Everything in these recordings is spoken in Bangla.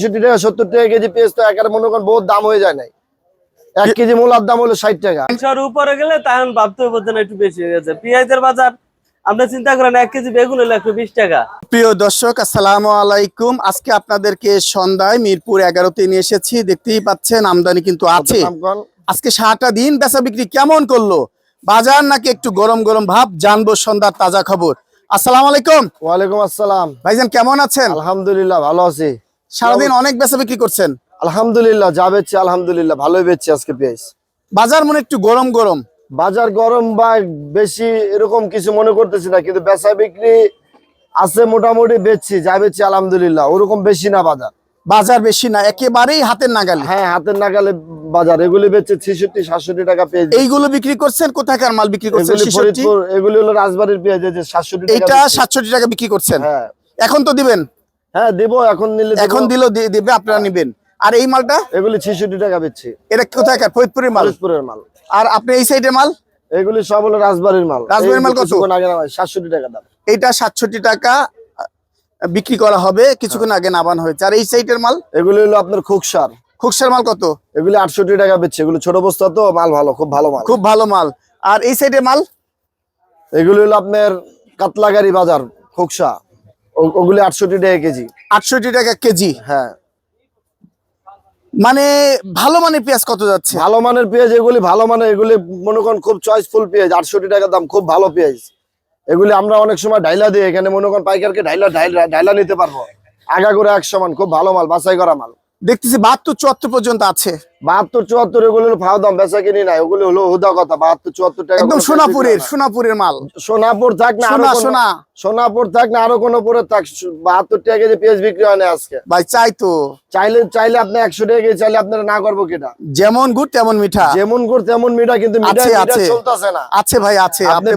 পঁয়ষট্টি টাকা সত্তর টাকা কেজি পেঁয়াজ তো মনে করেন বহুত দাম হয়ে যায় নাই। এক কেজি মূলার দাম হলো ষাট টাকা। তিনশোর উপরে গেলে তখন ভাবতে হবে না একটু বেশি হয়ে গেছে। পেঁয়াজের বাজার আপনি চিন্তা করেন এক কেজি বেগুন হলো একশো বিশ টাকা। প্রিয় দর্শক আসসালামু আলাইকুম। আজকে আপনাদেরকে সন্ধ্যায় মিরপুর এগারোতে নিয়ে এসেছি। দেখতেই পাচ্ছেন আমদানি কিন্তু আছে। আজকে সারাটা দিন বেচা বিক্রি কেমন করল? বাজার নাকি একটু গরম গরম ভাব? জানব সন্ধ্যার তাজা খবর। আসসালামু আলাইকুম। ওয়ালাইকুম আসসালাম। ভাইজান কেমন আছেন? আলহামদুলিল্লাহ ভালো আছি। সারাদিন অনেক বেচা বিক্রি করছেন? আলহামদুলিল্লাহ যা বেচছি আলহামদুলিল্লাহ ভালোই বেচছি আজকে পেঁয়াজ। বাজার মনে একটু গরম গরম। বাজার গরম বা বেশি এরকম কিছু মনে করতেছি না কিন্তু বেচা বিক্রি আছে মোটামুটি বেচছি যা বেচছি আলহামদুলিল্লাহ ওরকম বেশি না বাজার। বাজার বেশি না একেবারেই হাতের নাগালে। হ্যাঁ হাতের নাগালে বাজার এগুলি বেচছে ছেষট্টি সাতষট্টি টাকা পেঁয়াজ। এইগুলো বিক্রি করছেন? কোথাকার মাল বিক্রি করছেন এগুলি 66? ফরিদপুর এগুলি হলো রাজবাড়ির পেঁয়াজ সাতষট্টি বেচছি। সাতষট্টি টাকা বিক্রি করছেন। হ্যাঁ। এখন তো দিবেন? হ্যাঁ দেবো এখন নিলে এখন দিলেও দিয়ে দিবে আপনারা নিবেন। আর এই মালটা? এগুলি ছেষট্টি টাকা বেচছি। এটা কোথাকার ফরিদপুরের মাল? ফরিদপুরের মাল। আর আপনি এই সাইডের মাল? এগুলি সব হলো রাজবাড়ির মাল। রাজবাড়ির মাল কত? সাতষট্টি টাকা দাম। এইটা সাতষট্টি টাকা বিক্রি করা হবে কিছুক্ষণ আগে নাবান হয়েছে। আর এই সাইডের মাল? এগুলি হলো আপনার খুকসার। খুকসার মাল কত? এগুলি আটষট্টি টাকা বেচছে। এগুলো ছোট বস্তা তো মাল ভালো খুব ভালো মাল। খুব ভালো মাল। আর এই সাইডের মাল? এগুলি হলো আপনার কাতলাগাড়ি বাজার খুকসা। ওগুলি আটষট্টি টাকা কেজি। আটষট্টি টাকা কেজি? হ্যাঁ। মানে ভালো মানের পেঁয়াজ কত যাচ্ছে? ভালো মানের পেঁয়াজ এগুলি ভালো মানের এগুলি মনে করেন খুব চয়েসফুল পেঁয়াজ আটষট্টি টাকা দাম খুব ভালো পেঁয়াজ। এগুলি আমরা অনেক সময় ঢাইলা দিই এখানে মনে করেন পাইকারকে ঢাইলা ঢাইলা নিতে পারব। আগা করে এক সমান খুব ভালো মাল বাছাই করা মাল। দেখতেছি বাহাত্তর চুয়াত্তর পর্যন্ত আছে। বাহাত্তর চুয়াত্তর এগুলো ফাও দাম বেচা কিনি নাই ওগুলো হলো হুদা কথা বাহাত্তর চুয়াত্তর টাকা একদম সোনাপুরের সোনাপুরের মাল। সোনাপুর থাক না আরও সোনা সোনা। সোনাপুর থাক না আরও কোনো পরে থাক বাহাত্তর টাকা কেজি পেঁয়াজ বিক্রি হয় না আজকে। ভাই চাই তো। চাইলে চাইলে আপনি একশো টাকা কেজি চাইলে আপনারা না করব কেটা। যেমন গুড় তেমন মিঠা। যেমন করে তেমন মিঠা কিন্তু মিঠা আছে, চলতেছে না। আছে ভাই আছে। আপনি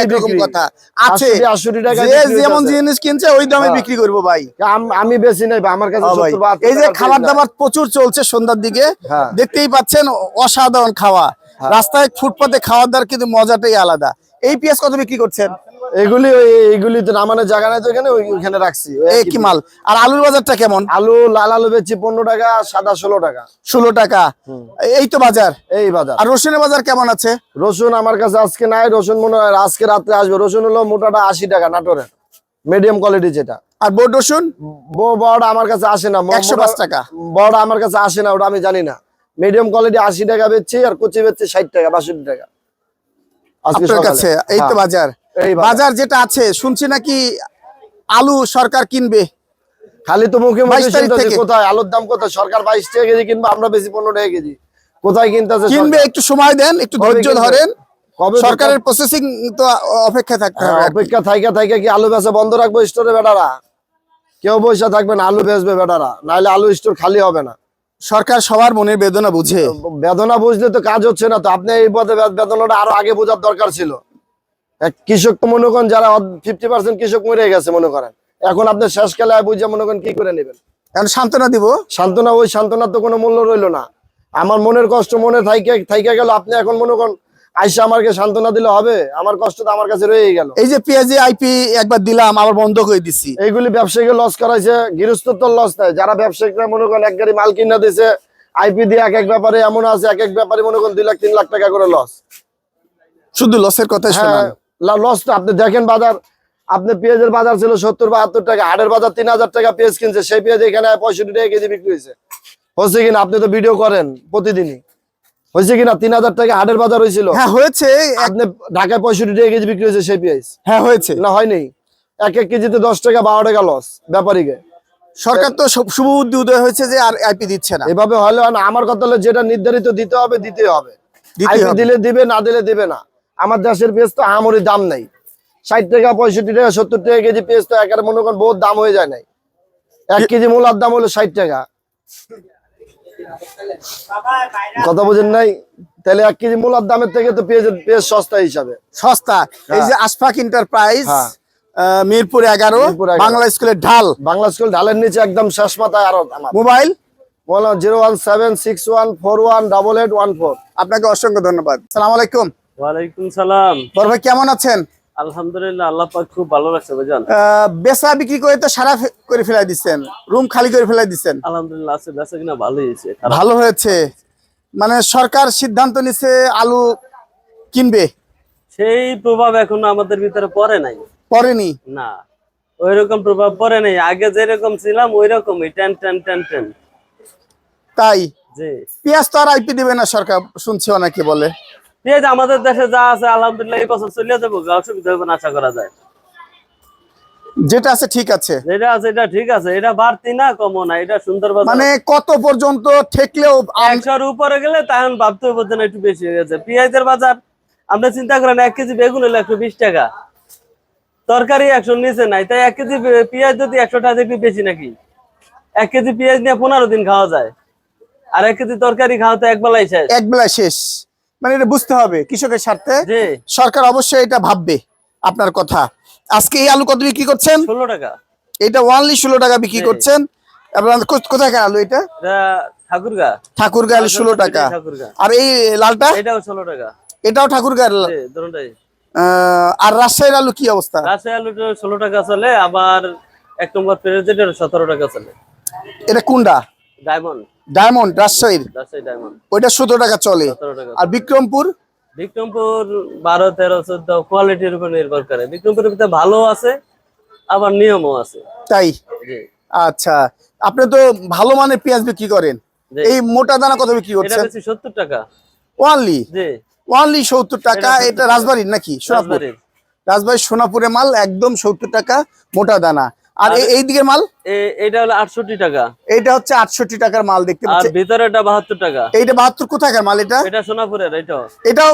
একরকম বিক্রি। কথা। আছে। 80 80 টাকা যে যেমন জিনিস কিনছে ওই দামে হ্যাঁ। বিক্রি করব ভাই। আম- বেশি নাই ভাই, আমার কাছে ও ভাই, 70 72 এই যে খাবার দাবার প্রচুর চলছে সন্ধ্যার দিকে। হ্যাঁ। দেখতেই পাচ্ছেন অসাধারণ খাওয়া। রাস্তায় ফুটপাতে খাওয়ার দাওয়ার কিন্তু মজাটাই আলাদা। এই পেঁয়াজ কত বিক্রি করছেন? এগুলি এগুলি তো নামানোর জায়গা নাই তো এখানে ওইখানে রাখছি। এই কি মাল? আর আলুর বাজারটা কেমন? আলু লাল আলু বেচছি পনেরো টাকা সাদা ষোলো টাকা। ষোলো টাকা। এই তো বাজার? এই বাজার। আর রসুনের বাজার কেমন আছে? রসুন আমার কাছে আজকে নাই রসুন মনে হয় আজকে রাত্রে আসবে। রসুন হলো মোটাটা আশি টাকা নাটোরের মিডিয়াম কোয়ালিটি যেটা। আর বোর্ড রসুন? ব- বড়টা আমার কাছে আসে না। 105 মোটা- টাকা। বড়টা আমার কাছে আসে না ওটা আমি জানি না। মিডিয়াম কোয়ালিটি আশি টাকা বেচছি আর কুচি বেচছি ষাট টাকা বাষট্টি টাকা। আপনার কাছে এই তো হ্যাঁ, বাজার। বাজার। যেটা আছে শুনছি নাকি আলু সরকার কিনবে? খালি তো মুখে মুখে 22 তারিখ শুনতেছি থেকে। কোথায় আলুর দাম কোথায়? সরকার বাইশ টাকা কেজি কিনবো আমরা বেশি পনেরো টাকা কেজি। কোথায় কিনতেছে কিনবে একটু সময় দেন একটু ধৈর্য ধরেন। সরকারের প্রসেসিং তো অপেক্ষা থাকতে হবে অপেক্ষা থাইকা থাইকা কি আলু বেচা বন্ধ রাখব স্টোরে বেটারা? কেউ পয়সা থাকবে না আলু বেচবে বেটারা। নাহলে আলু স্টোর খালি হবে না। সরকার সবার মনের বেদনা বুঝে। বেদনা বুঝলে তো কাজ হচ্ছে না তো আপনি এই পথে বেদনাটা আরও আগে বোঝার দরকার ছিল। কৃষক তো মনে করেন যারা ফিফটি পার্সেন্ট কৃষক মরে গেছে মনে করেন। এখন আপনি শেষ খেলায় বুঝে মনে করেন কি করে নেবেন? এখন সান্ত্বনা দিব। সান্ত্বনা ওই সান্ত্বনার তো কোনো মূল্য রইল না। আমার মনের কষ্ট মনে থাইকে থাইকে গেল আপনি এখন মনে করেন আইসা আমাকে সান্ত্বনা দিলে হবে। আমার কষ্ট তো আমার কাছে রয়ে গেল। এই যে পেঁয়াজি আইপি একবার দিলাম আবার বন্ধ করে দিছি। এইগুলি ব্যবসায়ীকে লস করাইছে গৃহস্থ তো লস নাই। যারা ব্যবসায়িকরা মনে করেন এক গাড়ি মাল কিনা দিছে আইপি দিয়ে এক এক ব্যাপারে এমন আছে এক এক ব্যাপারে মনে করেন দুই লাখ তিন লাখ টাকা করে লস শুধু লসের হ্যাঁ লস তো আপনি দেখেন বাজার। আপনি পেঁয়াজের বাজার ছিল সত্তর বাহাত্তর টাকা হাটের বাজার তিন হাজার টাকা পেঁয়াজ কিনছে সেই পেঁয়াজ এখানে পঁয়ষট্টি টাকা কেজি বিক্রি হয়েছে। হচ্ছে কিনা আপনি তো ভিডিও করেন প্রতিদিনই। হয়েছে কিনা? তিন হাজার টাকা হাটের বাজার হয়েছিল। হ্যাঁ হয়েছে। ঢাকায় পঁয়ষট্টি টাকা কেজি বিক্রি হয়েছে সেই পেঁয়াজ। হ্যাঁ হয়েছে। না হয়নি। এক এক কেজিতে দশ টাকা বারো টাকা লস ব্যাপারীকে। সরকার তো সব- শুভ বুদ্ধি উদয় হয়েছে যে আর আইপি দিচ্ছে না। এভাবে হলে না। আমার কথা হলো যেটা নির্ধারিত দিতে হবে দিতে হবে। আইপি দিলে দিবে না দিলে দিবে না। আমার দেশের পেঁয়াজ তো আমরি দাম নেই। ষাট টাকা পঁয়ষট্টি টাকা সত্তর টাকা কেজি পেঁয়াজ তো একেবারে মনে করেন বহুত দাম হয়ে যায় নাই। এক কেজি মূলার দাম হলো ষাট টাকা। কথা বুঝেন নাই? তাহলে এক কেজি মূলার দামের থেকে তো পেঁয়াজের পেঁয়াজ সস্তা হিসাবে। সস্তা। এই যে আশফাক এন্টারপ্রাইজ হ্যাঁ। মিরপুর এগারো বাংলা স্কুলের ঢাল। বাংলা স্কুল ঢালের নিচে একদম শেষ মাথায় আরও মোবাইল? বলো zero one seven six one four one double eight one four. আপনাকে অসংখ্য ধন্যবাদ। সালাম আলাইকুম। ওয়ালাইকুম সালাম। বড় ভাই কেমন আছেন? আলহামদুলিল্লাহ আল্লাহ পাক খুব ভালো লাগছে বুঝছেন বেচা বিক্রি করে তো সারা করে ফেলাই দিচ্ছেন রুম খালি করে ফেলাই দিচ্ছেন আলহামদুলিল্লাহ আছে বেচা কিনা ভালোই হয়েছে ভালো হয়েছে। মানে সরকার সিদ্ধান্ত নিছে আলু কিনবে। সেই প্রভাব এখনও আমাদের ভিতরে পড়ে নাই। পরেনি না ওই রকম প্রভাব পড়ে নাই। আগে যেরকম ছিলাম ওই রকমই টেন টেন টেন টেন। তাই? জি। পেঁয়াজ তো আর আইপি দিবে না সরকার শুনছি অনেকে বলে। পেঁয়াজ আমাদের দেশে যা আছে আলহামদুলিল্লাহ এই বছর চলে যাব অসুবিধা হবে না আশা করা যায়। যেটা আছে ঠিক আছে। যেটা আছে এটা ঠিক আছে এটা বাড়তি না না এটা সুন্দর মানে কত পর্যন্ত ঠেকলেও উপরে গেলে তখন ভাবতে হবে একটু বেশি হয়ে গেছে। পেঁয়াজের বাজার আমরা চিন্তা করেন এক কেজি বেগুন হলো একশো বিশ টাকা। তরকারি একশো নিচে নাই তাই এক কেজি পেঁয়াজ যদি একশো টাকা একটু বেশি নাকি? এক কেজি পেঁয়াজ নিয়ে পনেরো দিন খাওয়া যায়। আর এক কেজি তরকারি খাওয়া তো এক বেলায় শেষ। এক বেলায় শেষ। মানে এটা বুঝতে হবে কৃষকের স্বার্থে। সরকার অবশ্যই এটা ভাববে আপনার কথা। আজকে এই আলু কত বিক্রি করছেন? ষোলো টাকা। এটা ওয়ানলি ষোলো টাকা বিক্রি করছেন। আপনার কো- কোথাকার আলু এটা? ঠাকুরগা। ঠাকুরগাঁ আলু ষোলো টাকা। আর এই লালটা? এটাও ষোলো টাকা। এটাও আলু। আর রাজশাহীর আলু কি অবস্থা? রাজশাহী আলুটা ষোলো টাকা চলে আবার এক নম্বর প্রেসিডেন্ট সতেরো টাকা চলে। এটা কুন্ডা ডায়মন্ড। ডায়মন্ড রাজশাহীর? ওইটা সতেরো টাকা চলে। আর বিক্রমপুর? বিক্রমপুর বারো তেরো চোদ্দ কোয়ালিটির উপর নির্ভর করে। বিক্রমপুরের ভিতরে ভালো আছে আবার নিয়মও আছে। তাই? আচ্ছা। আপনি তো ভালো মানের পেঁয়াজ বিক্রি করেন। এই মোটা দানা কত বিক্রি করছেন? সত্তর টাকা। ওয়ানলি ওয়ানলি সত্তর টাকা এটা রাজবাড়ির নাকি? সোনাপুর? রাজবাড়ির। রাজবাড়ির সোনাপুরের মাল একদম সত্তর টাকা মোটা দানা। আর এই- দিকের মাল? এটা হলো আটষট্টি টাকা। এইটা হচ্ছে আটষট্টি টাকার মাল দেখতে আর পাচ্ছেন ভিতরে এটা বাহাত্তর টাকা। এইটা বাহাত্তর কোথাকার মাল এটা? এটা সোনাপুরের এটাও এটাও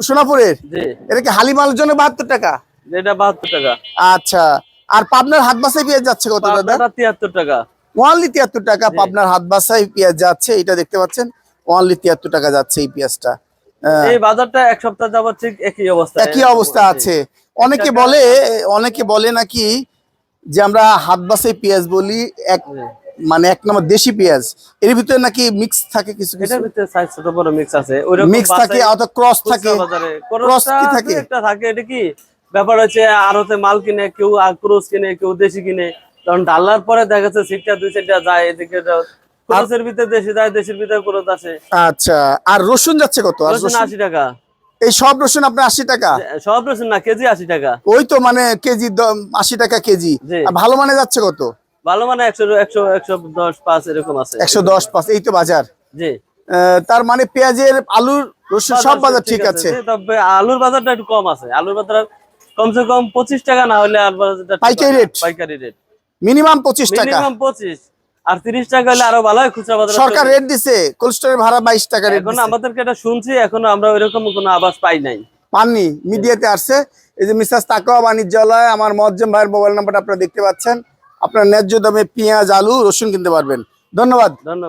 সোনাপুরের? জি। এটা কি হালি মালের জন্য বাহাত্তর টাকা? এটা বাহাত্তর টাকা। আচ্ছা। আর পাবনার হাত বাসায় পেঁয়াজ যাচ্ছে কত দাদা? পাবনাটা তিয়াত্তর টাকা। ওয়ানলি তিয়াত্তর টাকা পাবনার হাত বাসায় পেঁয়াজ যাচ্ছে এটা দেখতে পাচ্ছেন। ওয়ানলি তিয়াত্তর টাকা যাচ্ছে এই পেঁয়াজটা। এই বাজারটা এক সপ্তাহ যাবত ঠিক একই অবস্থা। একই অবস্থা আছে। অনেকে বলে অনেকে বলে নাকি যে আমরা হাত বাসায় পেঁয়াজ বলি এক মানে এক নম্বর দেশি পেঁয়াজ। এর ভিতরে নাকি মিক্স থাকে কিছু কিছু? এটার ভিতরে সাইজ ছোট বড় মিক্স আছে। ওইরকম মিক্স থাকে ক্রস থাকে। ক্রসটা কি থাকে? একটা থাকে এটা কি? ব্যাপার হচ্ছে আড়তে মাল কিনে কেউ ক্রস কিনে কেউ দেশি কিনে। কারণ ডালার পরে দেখা যাচ্ছে সিটটা দুই সিটটা যায় এদিকে ক্রসের ভিতরে দেশি যায় দেশের ভিতরে ক্রস আসে। আচ্ছা আর রসুন যাচ্ছে কত? রসুন আশি টাকা। এই সব রসুন আপনার আশি টাকা? সব রসুন না কেজি আশি টাকা। ওই তো মানে কেজি আশি টাকা কেজি। ভালো মানে যাচ্ছে কত? ভালো মানে একশো একশো একশো দশ পাঁচ এরকম আছে। একশো দশ পাঁচ এই তো বাজার। জি। তার মানে পেঁয়াজের আলুর রসুন সব বাজার ঠিক আছে তবে আলুর বাজারটা একটু কম আছে। আলুর বাজার কমসে কম পঁচিশ টাকা না হলে আলুর বাজারটা পাইকারি রেট? পাইকারি রেট। মিনিমাম পঁচিশ টাকা। মিনিমাম পঁচিশ। আর টাকা হলে আরও ভালো হয় খুচরা বাজার সরকার রেট দিছে কোল্ড স্টোরের ভাড়া বাইশ টাকা রেট এখন আমাদেরকে এটা শুনছি এখনও আমরা ওইরকম কোনো পাই নাই। পাননি মিডিয়াতে আসছে। এই যে মিসাস তাকওয়া বাণিজ্যালয় আমার মজ্জম ভাইয়ের মোবাইল নাম্বারটা আপনারা দেখতে পাচ্ছেন। আপনার ন্যায্য দামে পেঁয়াজ আলু রসুন কিনতে পারবেন। ধন্যবাদ। ধন্যবাদ।